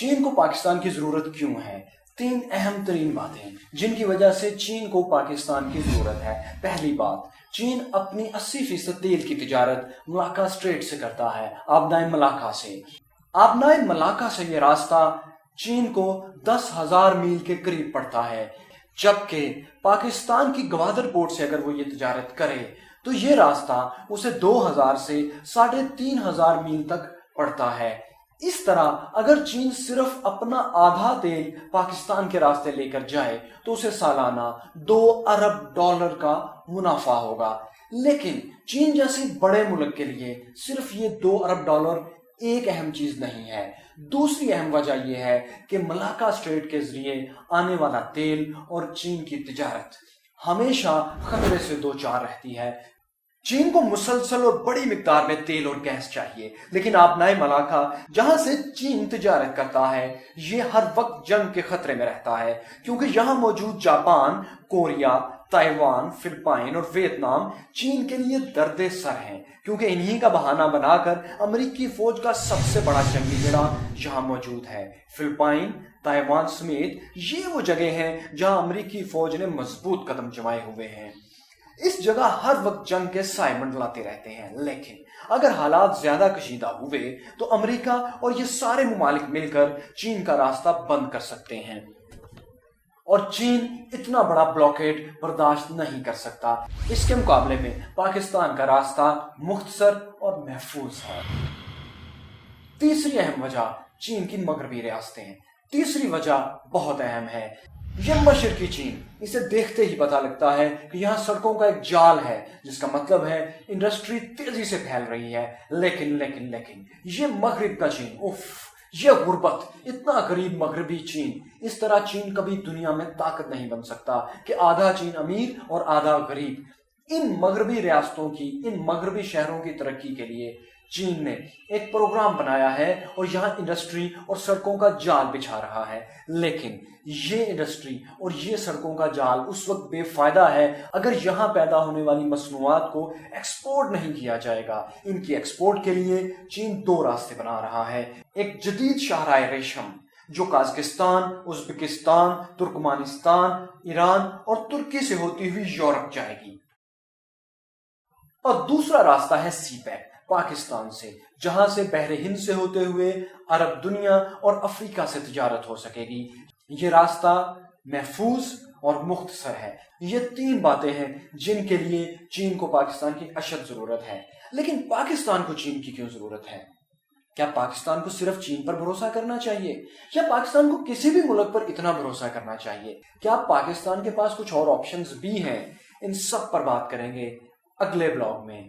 چین کو پاکستان کی ضرورت کیوں ہے؟ تین اہم ترین باتیں جن کی وجہ سے چین کو پاکستان کی ضرورت ہے۔ پہلی بات، چین اپنی اسی فیصد تیل کی تجارت ملاقہ اسٹریٹ سے کرتا ہے آبدائے ملاقہ سے۔ آبنائے ملاقہ سے یہ راستہ چین کو دس ہزار میل کے قریب پڑتا ہے۔ جبکہ پاکستان کی گوادر پورٹ سے اگر وہ یہ تجارت کرے، تو یہ راستہ اسے دو ہزار سے ساڑھے تین ہزار میل تک پڑتا ہے۔ اس طرح اگر چین صرف اپنا آدھا تیل پاکستان کے راستے لے کر جائے تو اسے سالانہ دو ارب ڈالر کا منافع ہوگا۔ لیکن چین جیسے بڑے ملک کے لیے صرف یہ دو ارب ڈالر ایک اہم چیز نہیں ہے۔ دوسری اہم وجہ یہ ہے کہ ملاقہ اسٹریٹ کے ذریعے آنے والا تیل اور چین کی تجارت ہمیشہ خطرے سے دو چار رہتی ہے۔ چین کو مسلسل اور بڑی مقدار میں تیل اور گیس چاہیے۔ لیکن آپ نئے ملاقہ جہاں سے چین تجارت کرتا ہے، یہ ہر وقت جنگ کے خطرے میں رہتا ہے۔ کیونکہ یہاں موجود جاپان، کوریا، تائیوان، فلپائن اور ویتنام چین کے لیے درد سر ہیں۔ کیونکہ انہی کا بہانہ بنا کر امریکی فوج کا سب سے بڑا جنگی بیڑا یہاں موجود ہے۔ فلپائن، تائیوان سمیت یہ وہ جگہ ہیں جہاں امریکی فوج نے مضبوط قدم جمائے ہوئے ہیں۔ اس جگہ ہر وقت جنگ کے سائے منڈلاتے رہتے ہیں، لیکن اگر حالات زیادہ کشیدہ ہوئے تو امریکہ اور یہ سارے ممالک مل کر چین کا راستہ بند کر سکتے ہیں۔ اور چین اتنا بڑا بلاکیٹ برداشت نہیں کر سکتا۔ اس کے مقابلے میں پاکستان کا راستہ مختصر اور محفوظ ہے۔ تیسری اہم وجہ چین کی مغربی ریاستیں ہیں۔ تیسری وجہ بہت اہم ہے۔ یہ مشرقی چین، اسے دیکھتے ہی پتا لگتا ہے کہ یہاں سڑکوں کا ایک جال ہے، جس کا مطلب ہے انڈسٹری تیزی سے پھیل رہی ہے۔ لیکن لیکن لیکن، یہ مغرب کا چین اف یہ غربت، اتنا غریب مغربی چین۔ اس طرح چین کبھی دنیا میں طاقت نہیں بن سکتا کہ آدھا چین امیر اور آدھا غریب۔ ان مغربی ریاستوں کی، ان مغربی شہروں کی ترقی کے لیے چین نے ایک پروگرام بنایا ہے اور یہاں انڈسٹری اور سڑکوں کا جال بچھا رہا ہے۔ لیکن یہ انڈسٹری اور یہ سڑکوں کا جال اس وقت بے فائدہ ہے اگر یہاں پیدا ہونے والی مصنوعات کو ایکسپورٹ نہیں کیا جائے گا۔ ان کی ایکسپورٹ کے لیے چین دو راستے بنا رہا ہے۔ ایک جدید شاہراہ ریشم، جو کازکستان ازبکستان، ترکمانستان، ایران اور ترکی سے ہوتی ہوئی یورپ جائے گی۔ اور دوسرا راستہ ہے سی پیک۔ پاکستان سے، جہاں سے بحر ہند سے ہوتے ہوئے عرب دنیا اور افریقہ سے تجارت ہو سکے گی۔ یہ راستہ محفوظ اور مختصر ہے۔ یہ تین باتیں ہیں جن کے لیے چین کو پاکستان کی اشد ضرورت ہے۔ لیکن پاکستان کو چین کی کیوں ضرورت ہے؟ کیا پاکستان کو صرف چین پر بھروسہ کرنا چاہیے؟ یا پاکستان کو کسی بھی ملک پر اتنا بھروسہ کرنا چاہیے؟ کیا پاکستان کے پاس کچھ اور آپشنز بھی ہیں؟ ان سب پر بات کریں گے اگلے بلاگ میں۔